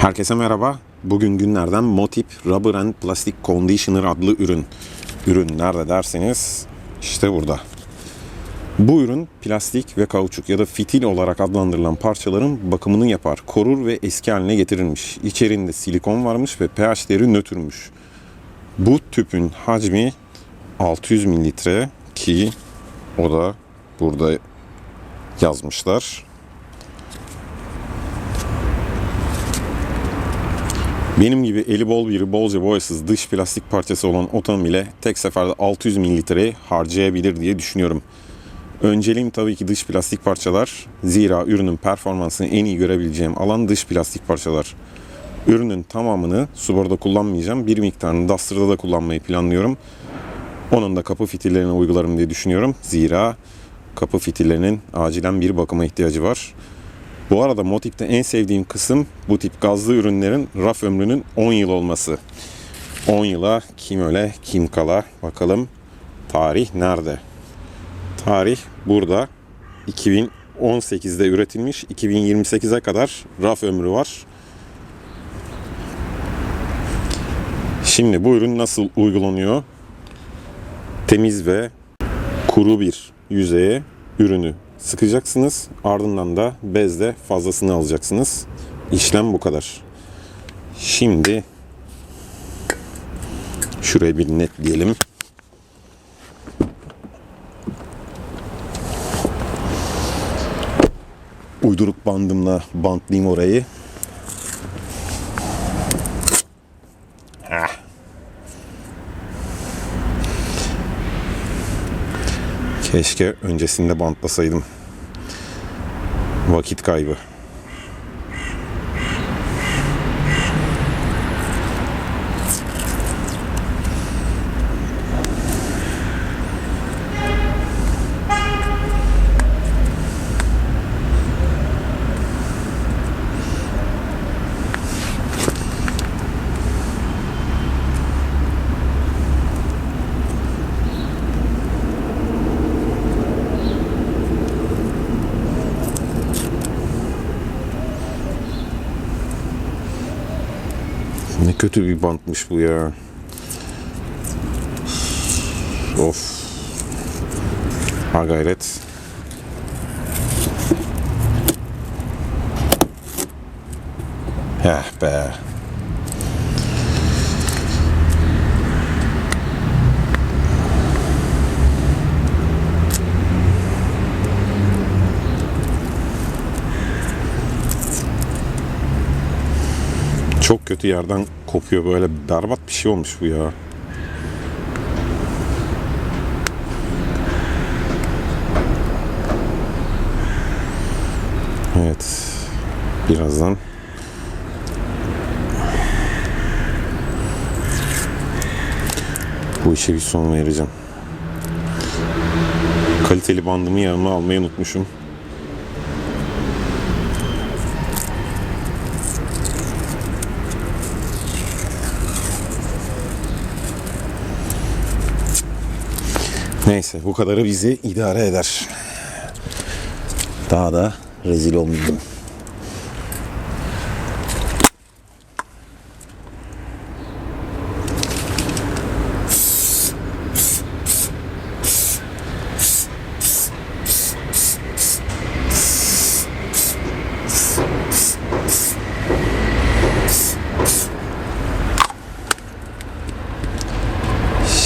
Herkese merhaba. Bugün günlerden Motip Rubber and Plastic Conditioner adlı ürün. Ürün nerede derseniz işte burada. Bu ürün plastik ve kauçuk ya da fitil olarak adlandırılan parçaların bakımını yapar, korur ve eski haline getirilmiş. İçerinde silikon varmış ve pH değeri nötrmüş. Bu tüpün hacmi 600 mililitre ki o da burada yazmışlar. Benim gibi eli bol biri bolca boyasız dış plastik parçası olan otomobile tek seferde 600 mililitreyi harcayabilir diye düşünüyorum. Önceliğim tabii ki dış plastik parçalar. Zira ürünün performansını en iyi görebileceğim alan dış plastik parçalar. Ürünün tamamını Subaru'da kullanmayacağım. Bir miktarını Duster'da da kullanmayı planlıyorum. Onun da kapı fitillerine uygularım diye düşünüyorum. Zira kapı fitillerinin acilen bir bakıma ihtiyacı var. Bu arada Motip'te en sevdiğim kısım bu tip gazlı ürünlerin raf ömrünün 10 yıl olması. 10 yıla kim öle kim kala bakalım tarih nerede? Tarih burada 2018'de üretilmiş 2028'e kadar raf ömrü var. Şimdi bu ürün nasıl uygulanıyor? Temiz ve kuru bir yüzeye ürünü sıkacaksınız. Ardından da bezle fazlasını alacaksınız. İşlem bu kadar. Şimdi şuraya bir netleyelim. Uyduruk bandımla bantlayayım orayı. Keşke öncesinde bantlasaydım. Vakit kaybı. Kötü bir bantmış bu ya. Of. Ha gayret. Heh be. Çok kötü yerden kopuyor böyle berbat bir şey olmuş bu ya. Evet. Birazdan bu işe bir son vereceğim. Kaliteli bandımı yanıma almayı unutmuşum. Neyse bu kadarı bizi idare eder. Daha da rezil olmayayım.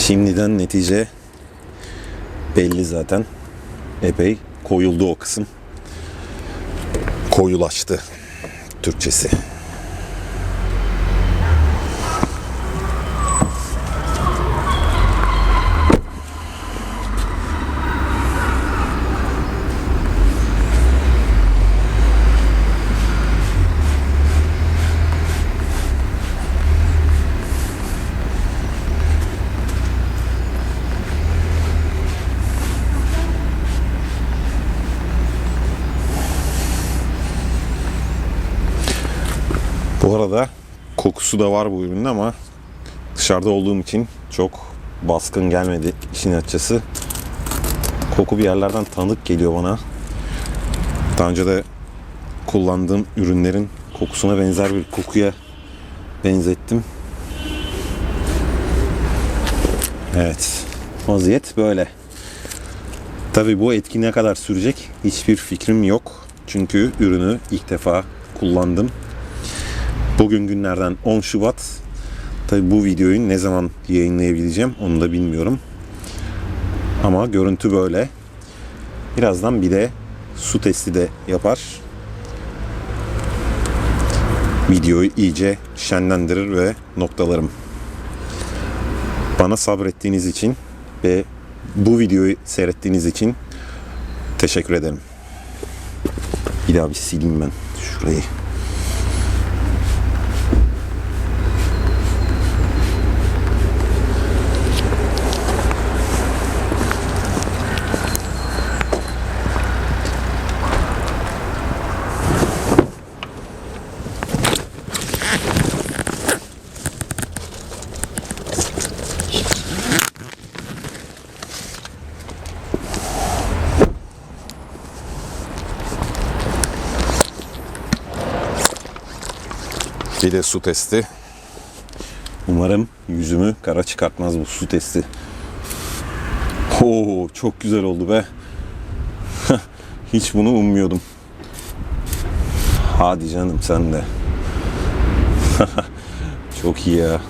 Şimdiden netice belli zaten. Epey koyuldu o kısım. Koyulaştı Türkçesi. Arada kokusu da var bu ürünün ama dışarıda olduğum için çok baskın gelmedi işin açıkçası. Koku bir yerlerden tanıdık geliyor bana. Daha önce de kullandığım ürünlerin kokusuna benzer bir kokuya benzettim. Evet. Vaziyet böyle. Tabii bu etki ne kadar sürecek hiçbir fikrim yok. Çünkü ürünü ilk defa kullandım. Bugün günlerden 10 Şubat. Tabii bu videoyu ne zaman yayınlayabileceğim onu da bilmiyorum. Ama görüntü böyle. Birazdan bir de su testi de yapar. Videoyu iyice şenlendirir ve noktalarım. Bana sabrettiğiniz için ve bu videoyu seyrettiğiniz için teşekkür ederim. Bir daha bir sileyim ben şurayı. Bir de su testi. Umarım yüzümü kara çıkartmaz bu su testi. Oo, çok güzel oldu be. Hiç bunu ummuyordum. Hadi canım sen de. çok iyi ya.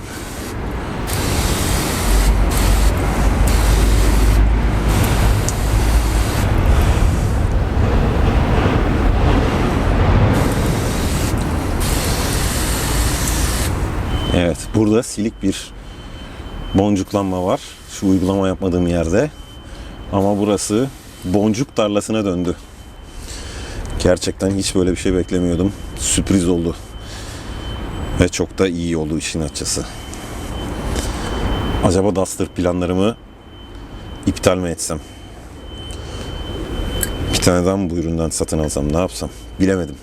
Evet, burada silik bir boncuklanma var. Şu uygulama yapmadığım yerde. Ama burası boncuk tarlasına döndü. Gerçekten hiç böyle bir şey beklemiyordum. Sürpriz oldu. Ve çok da iyi oldu işin açısı. Acaba Duster planlarımı iptal mi etsem? Bir tane daha mı bu üründen satın alsam ne yapsam? Bilemedim.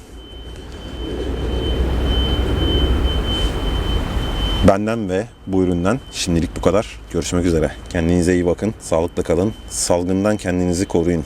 Benden ve bu üründen şimdilik bu kadar. Görüşmek üzere. Kendinize iyi bakın. Sağlıklı kalın. Salgından kendinizi koruyun.